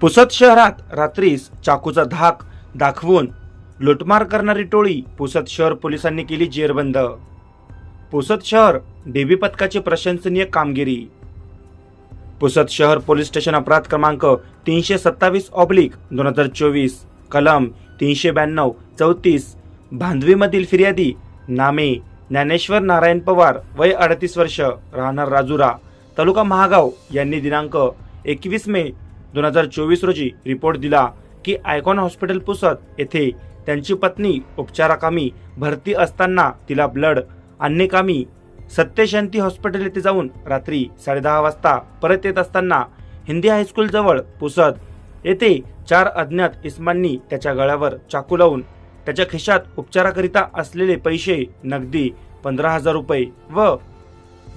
पुसद शहरात रात्रीस चाकूचा धाक दाखवून लुटमार करणारी टोळी पुसद शहर पोलिसांनी केली जेरबंद. पुसद शहर डेबी पथकाची प्रशंसनीय कामगिरी. पुसद शहर पोलीस स्टेशन अपराध क्रमांक तीनशे सत्तावीस ऑब्लिक दोन हजार चोवीस कलम तीनशे ब्याण्णव चौतीस भांदवीमधील फिर्यादी नामे ज्ञानेश्वर नारायण पवार वय अडतीस वर्ष राहणार राजुरा तालुका महागाव यांनी दिनांक एकवीस मे दोन हजार चोवीस रोजी रिपोर्ट दिला की आयकॉन हॉस्पिटल पुसद येथे त्यांची पत्नी उपचाराकामी भरती असताना तिला ब्लड आणणेकामी सत्यशांती हॉस्पिटल येथे जाऊन रात्री साडेदहा वाजता परत येत असताना हिंदी हायस्कूल जवळ पुसद येथे चार अज्ञात इस्मांनी त्याच्या गळ्यावर चाकू लावून त्याच्या खिशात उपचाराकरिता असलेले पैसे नगदी पंधरा हजार रुपये व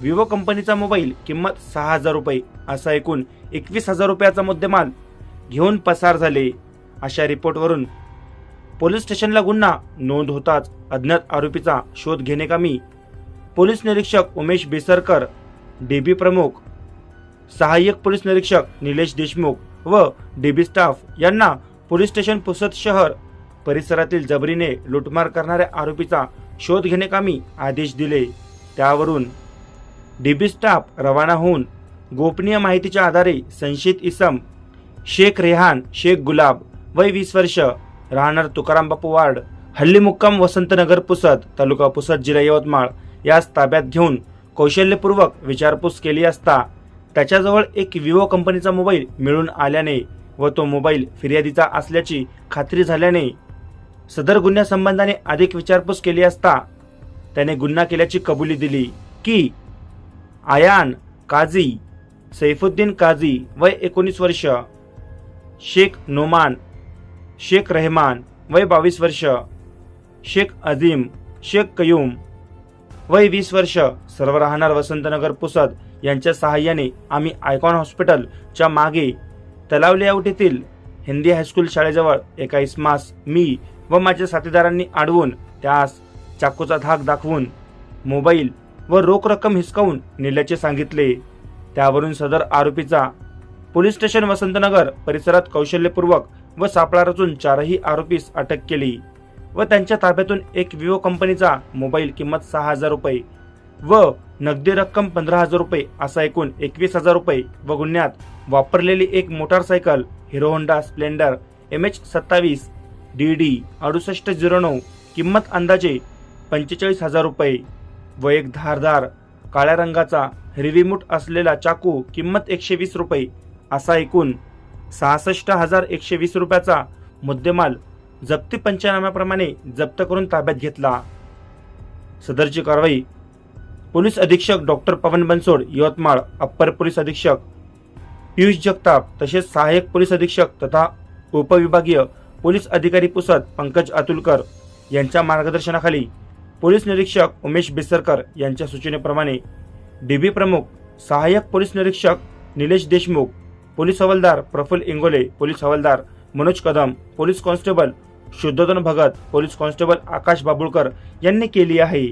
विवो कंपनीचा मोबाईल किंमत सहा हजार रुपये असा एकूण एकवीस हजार रुपयाचा मुद्देमाल घेऊन पसार झाले. अशा रिपोर्टवरून पोलीस स्टेशनला गुन्हा नोंद होताच अज्ञात आरोपीचा शोध घेणेकामी पोलीस निरीक्षक उमेश बेसरकर डीबी प्रमुख सहाय्यक पोलीस निरीक्षक निलेश देशमुख व डीबी स्टाफ यांना पोलीस स्टेशन पुसद शहर परिसरातील जबरीने लुटमार करणाऱ्या आरोपीचा शोध घेणेकामी आदेश दिले. त्यावरून डीबी स्टाफ रवाना होऊन गोपनीय माहितीच्या आधारे संशयित इसम शेख रेहान शेख गुलाब वय वीस वर्ष राहणार तुकाराम बापू वार्ड हल्ली मुक्काम वसंतनगर पुसद तालुका पुसद जिल्हा यवतमाळ. यास ताब्यात घेऊन कौशल्यपूर्वक विचारपूस केली असता त्याच्याजवळ एक विवो कंपनीचा मोबाईल मिळून आल्याने व तो मोबाईल फिर्यादीचा असल्याची खात्री झाल्याने सदर गुन्ह्यासंबंधाने अधिक विचारपूस केली असता त्याने गुन्हा केल्याची कबुली दिली की आयान काझी सैफुद्दीन काझी वय एकोणीस वर्ष शेख नोमान शेख रहमान वय बावीस वर्ष शेख अझीम शेख कयूम वय वीस वर्ष. सर्व राहणार वसंतनगर पुसद यांच्या सहाय्याने आम्ही आयकॉन हॉस्पिटलच्या मागे तलाव लेआउट येथील हिंदी हायस्कूल शाळेजवळ एका इसमास मी व माझ्या साथीदारांनी अडवून त्यास चाकूचा धाक दाखवून मोबाईल व रोख रक्कम हिसकावून नेल्याचे सांगितले. त्यावरून सदर आरोपीचा पोलीस स्टेशन वसंतनगर परिसरात कौशल्यपूर्वक व सापळा रचून चारही आरोपीस अटक केली व त्यांच्या ताब्यातून एक विवो कंपनीचा मोबाईल किंमत सहा हजार रुपये व नगदी रक्कम पंधरा हजार रुपये असा एकूण एकवीस हजार रुपये व गुन्ह्यात वापरलेली एक motorcycle Hero Honda Splendor M H सत्तावीस डी डी अडुसष्ट झिरो नऊ किंमत अंदाजे पंचेचाळीस हजार रुपये. व एक धारदार काळ्या रंगाचा हिरवीमुठ असलेला चाकू किंमत एकशे वीस रुपये असा एकूण सहासष्ट हजार एकशे वीस रुपयाचा मुद्देमाल जप्ती पंचनाम्याप्रमाणे जप्त करून ताब्यात घेतला. सदरची कारवाई पोलीस अधीक्षक doctor Pawan Bansod Yavatmal upper police अधीक्षक पियुष जगताप तसेच सहाय्यक पोलीस अधीक्षक तथा उपविभागीय पोलीस अधिकारी पुसद पंकज अतुलकर यांच्या मार्गदर्शनाखाली पोलीस निरीक्षक उमेश बिसरकर यांच्या सूचनेप्रमाणे डीबी प्रमुख सहाय्यक पोलीस निरीक्षक निलेश देशमुख पोलीस हवालदार प्रफुल्ल इंगोले पोलीस हवालदार Manoj Kadam police constable Shuddhodhan Bhagat police constable Akash Babulkar यांनी केली आहे.